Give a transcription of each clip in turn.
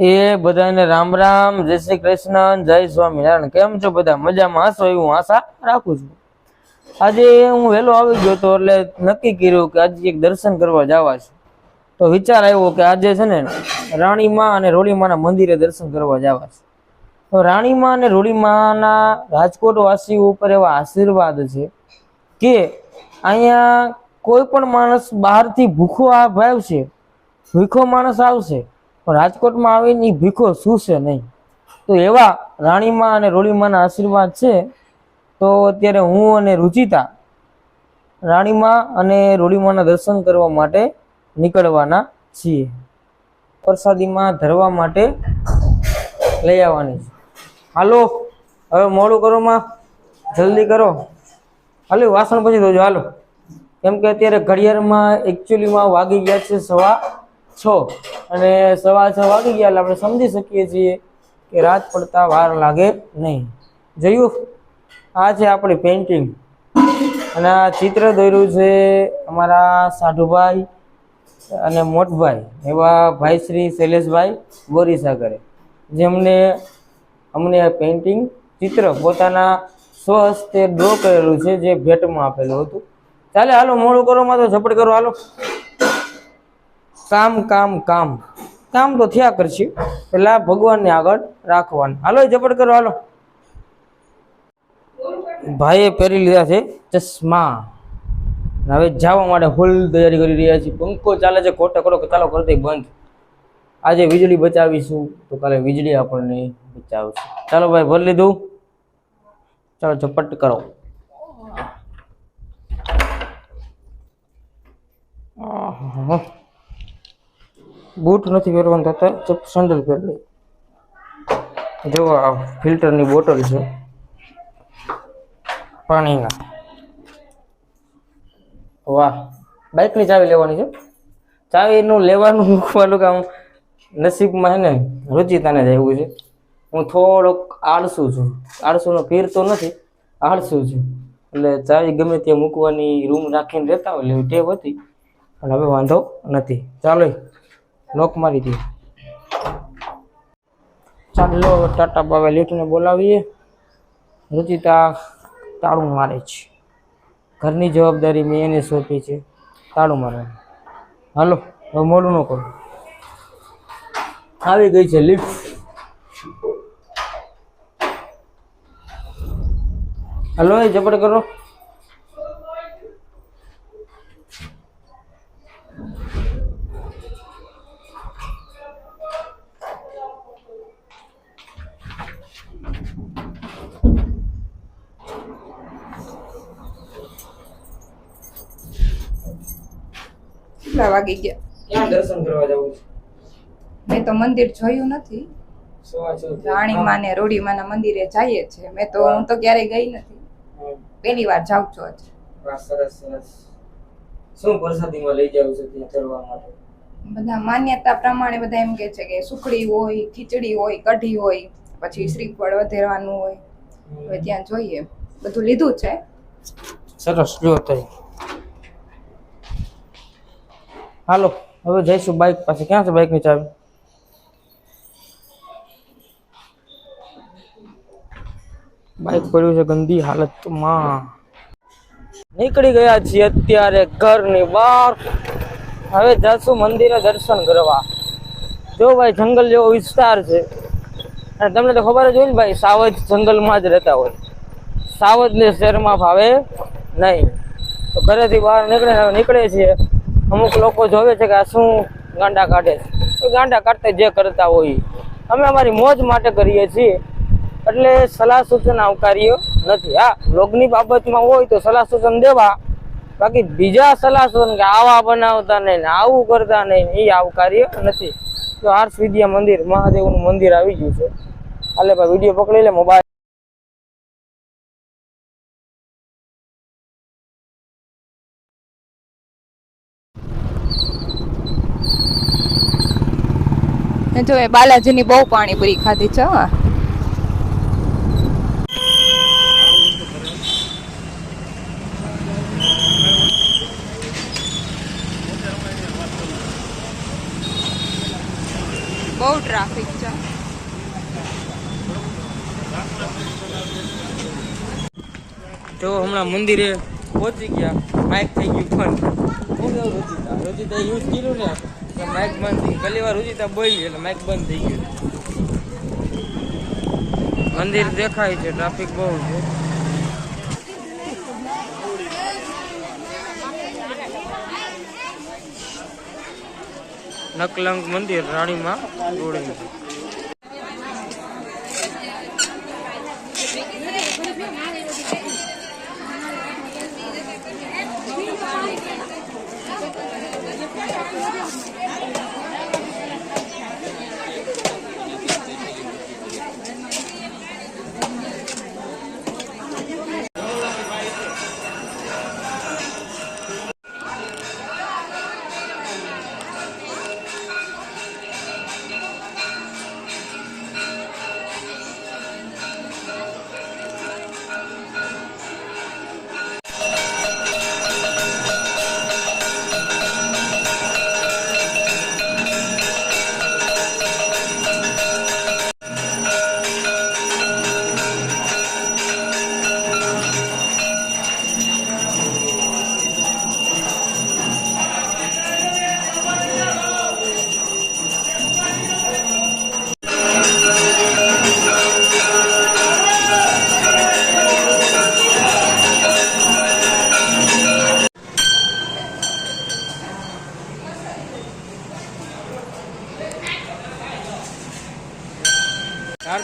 એ બધાને રામ રામ, જય શ્રી કૃષ્ણ, જય સ્વામિનારાયણ. કેમ છો બધા? મજામાં હશો? એવું આશા રાખું છું. આજે હું વહેલો આવી ગયો તો એટલે નક્કી કર્યું કે આજે એક દર્શન કરવા જવા છે. તો વિચાર આવ્યો કે આજે છે ને રાણીમાં અને રોળીમાના મંદિરે દર્શન કરવા જવા છે. તો રાણીમાં અને રોળીમાના રાજકોટ વાસીઓ ઉપર એવા આશીર્વાદ છે કે અહીંયા કોઈ પણ માણસ બહારથી ભૂખો આ ભાવ છે, ભૂખો માણસ આવશે રાજકોટમાં આવીને એ ભીખો સૂશે નહીં. તો એવા રાણીમાં અને રોળીમાના આશીર્વાદ છે, તો અત્યારે હું અને રુચિતા રાણીમાં અને રોળીમાના દર્શન કરવા માટે નીકળવાના છીએ. પ્રસાદીમાં ધરવા માટે લઈ આવવાની છે. હાલો, હવે મોડું કરો માં. જલ્દી કરો. હાલો, વાસણ પછી ધોજો. હાલો. કેમ કે અત્યારે ઘડિયાળમાં એકચ્યુઅલીમાં વાગી ગયા છે સવા છ. અને સવા છ, વાગી ગયા એટલે આપણે સમજી શકીએ છીએ કે રાત પડતા વાર લાગે નહીં. જોયું, આ છે આપણી પેઇન્ટિંગ અને આ ચિત્ર દોર્યું છે અમારા સાઢુભાઈ અને મોટભાઈ, એવા ભાઈ શ્રી શૈલેષભાઈ બોરીસાગરે જેમને અમને આ પેઇન્ટિંગ ચિત્ર પોતાના સ્વહસ્તે ડ્રો કરેલું છે, જે ભેટમાં આપેલું હતું. ચાલે, હાલો, મોડું કરો માં તો ઝપટ કરો, હાલો. કામ કામ કામ. કામ તો થયા કરશે પેલા ભગવાનને આગળ રાખવાનું. હાલો ઝપટ કરો, હાલો. ભાઈએ પહેરી લીધા છે ચશ્મા. હવે જવા માટે ફૂલ તૈયારી કરી રહ્યા છીએ. પંખો ચાલે છે, ખોટા કરો કે ચાલો કરી દઈ બંધ. આજે વીજળી બચાવીશું, તો કાલે વીજળી આપણને બચાવશે. ચાલો ભાઈ, ભરી લીધું. ચાલો, ઝપટ કરો. આહાહા. બૂટ નથી પહેરવાનું થતા ચપ પહેરી લઈ જો આ ફિલ્ટરની બોટલ છે. પાણીના. વાહ, બાઇકની ચાવી લેવાની છે. ચાવીનું લેવાનું મૂકવાનું કામ નસીબમાં હે રુચિતાને જ આવ્યું છે. હું થોડોક આળસુ છું. આળસુનો પીર તો નથી, આળસુ છું. એટલે ચાવી ગમે ત્યાં મૂકવાની રૂમ રાખીને રહેતા હોય, એટલે ટેવ હતી. પણ હવે વાંધો નથી. ચાલો લોક મારી દઈએ ચાલો ટાટા બાવે લીટને બોલાવીએ. રુચિતા તાળું મારે છે. ઘરની જવાબદારી મેં એને સોંપી છે. તાળું મારવાનું. હાલો, હવે મોડું ન કરો. આવી ગઈ છે લિફ્ટ. હલો, એ ઝપટ કરો. કેટલા વાગે ગયા? ક્યાં દર્શન કરવા જવું મેં તો મંદિર જોયું નથી. રાણી માં ને રોડી માં મંદિરે જઈએ છે. મેં તો હું. તો ક્યારે ગઈ નથી. પહેલી વાર જાઉં છું આજે સરસ સરસ. શું પ્રસાદીમાં લઈ જાવ છે ત્યાં ચડવા માટે? બધા માન્યતા પ્રમાણે બધા એમ કે છે કે સુખડી હોય ખીચડી હોય કઢી હોય પછી શ્રીફળ વધેરવાનું હોય. હવે ત્યાં જોઈએ. બધું લીધું છે? સરસ જો તઈ. હાલો, હવે જઈશું બાઇક પાસે. ક્યાં છે બાઇકની ચાવી બાઇક પડ્યું છે ગંદી હાલતમાં. નીકળી ગયા છીએ અત્યારે ઘરની બહાર. હવે જશું મંદિરે દર્શન કરવા. જો ભાઈ, જંગલ જેવો વિસ્તાર છે. અને તમને તો ખબર જ હોય ને ભાઈ, સાવજ જંગલમાં જ રહેતા હોય. સાવજને શહેરમાં ભાવે નહીં. તો ઘરેથી બહાર નીકળે નીકળે છે અમુક લોકો જોવે છે કે આ શું ગાંડા કાઢે છે. ગાંડા કાઢતા જે કરતા હોય. અમે અમારી મોજ માટે કરીએ છીએ. એટલે સલાહ સૂચન આવકાર્ય નથી. હા, લોગની બાબતમાં હોય તો સલાહ સૂચન દેવા. બાકી બીજા સલાહ સૂચન કે આવા બનાવતા નહીં આવું કરતા નહીં એ આવકાર્ય નથી. તો હર્ષ વિદ્યા મંદિર, મહાદેવનું મંદિર આવી ગયું છે. હાલે ભાઈ, વીડિયો પકડી લે, મોબાઈલ જો એ બાલાજીની બહુ પાણીપુરી ખાધી છે હા. બહુ ટ્રાફિક છે. તો હમણાં મંદિરે પહોંચી ગયા માઇક થઈ ગયું કેવું રુચિતા રુચિતા યુઝ કર્યું ને માઇક બંધ થઈ પહેલી વાર રુચિતા બોલી એટલે માઇક બંધ થઈ ગયું. મંદિર દેખાય છે ટ્રાફિક બહુ છે. નકલંગ મંદિર રાણીમાં જોડે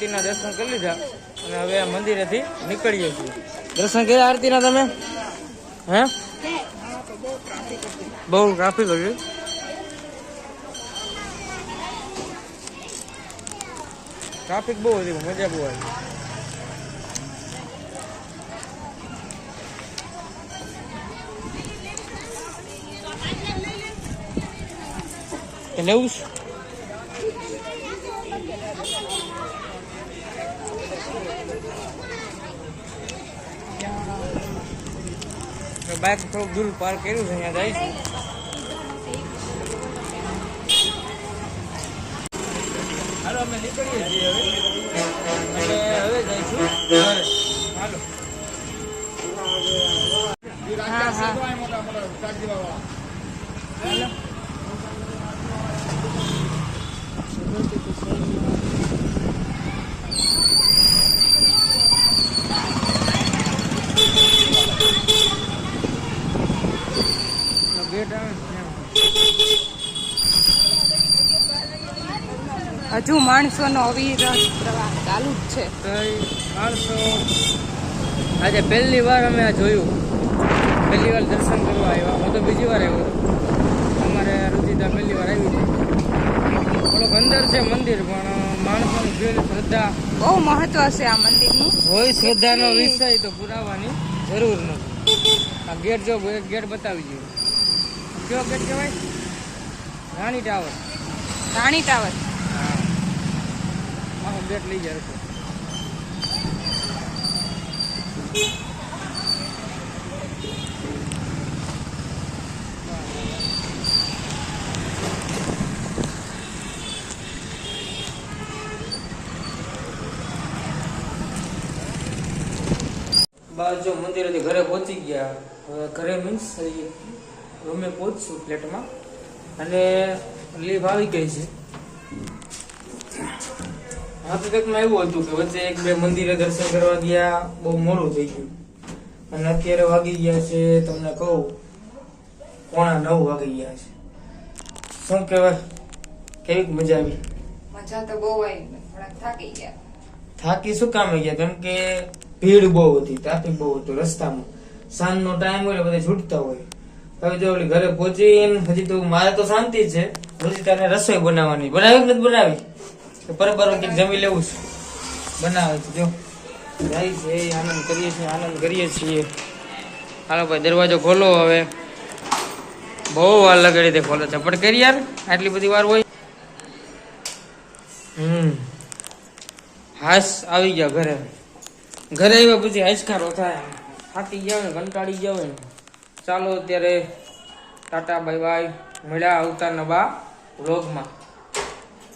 આરતીના દર્શન કરી લીધા અને હવે આ મંદિરેથી નીકળીએ છીએ. દર્શન કર્યા આરતીના તમે? હે? બહુ ટ્રાફિક હતું ટ્રાફિક બહુ હતી મજા બહુ આવી. છે? બાઇક થોડુંક દૂર પાર્ક કર્યું છે, અહીંયા જાય હાલો, અમે નીકળીએ છીએ હવે. હવે જઈશું ઘરે હાલો હા હા ગેટ આવે ને ત્યાં. હજુ માણસોનો અવિરત પ્રવાહ ચાલુ જ છે. માણસો આજે પહેલી વાર અમે આ જોયું. પહેલી વાર દર્શન કરવા આવ્યા. હું તો બીજી વાર આવ્યો. અમારે રુચિતા પહેલી વાર આવી છે થોડોક અંદર છે મંદિર પણ માણસોની ભીડ શ્રદ્ધા. બહુ મહત્વ છે આ મંદિરનું. હોય શ્રદ્ધાનો વિષય તો પુરાવાની જરૂર નથી. આ ગેટ જો ગેટ બતાવી દઉં કયો ગેટ કહેવાય? રાણી ટાવર. રાણી ટાવર. આખો ગેટ લઈ જાય છે. જો મંદિરેથી ઘરે પહોંચી ગયા. ઘરે મીન્સ રૂમે પહોંચશું ફ્લેટમાં અને લીવ આવી ગઈ છે. હકીકતમાં એવું હતું કે વચ્ચે એક બે મંદિરે દર્શન કરવા ગયા બહુ મોડું થઈ ગયું. અને અત્યારે વાગી ગયા છે તમને કહું પોણા નવ વાગી ગયા છે. શું કહેવાય કેવી મજા આવી? મજા તો બહુ આવી થાકી ગયા. થાકી શું કામ ગયા? કેમ કે ભીડ બહુ હતી ટ્રાફિક બહુ હતું રસ્તામાં. સાંજનો ટાઈમ હોય એટલે બધા છૂટતા હોય. હવે જો ઓલી ઘરે પહોંચી હજી તો મારે તો શાંતિ છે. પછી તારે રસોઈ બનાવવાની. બનાવી કે નથી બનાવી? તો બરાબર જમી લેવું છે. બનાવે છે, જો. જાય છે, આનંદ કરીએ છીએ, આનંદ કરીએ છીએ. હાલો ભાઈ, દરવાજો ખોલો હવે. બહુ વાર લગાડી દે ખોલો ઝપટ કરી યાર, આટલી બધી વાર હોય. હમ. હાશ આવી ગયા ઘરે. ઘરે આવ્યા પછી હાશકારો થાય. થાકી જાવ ને કંટાળી જાવ ને ચાલો અત્યારે ટાટા બાય બાય. મળ્યા આવતા નવા વ્લોગમાં.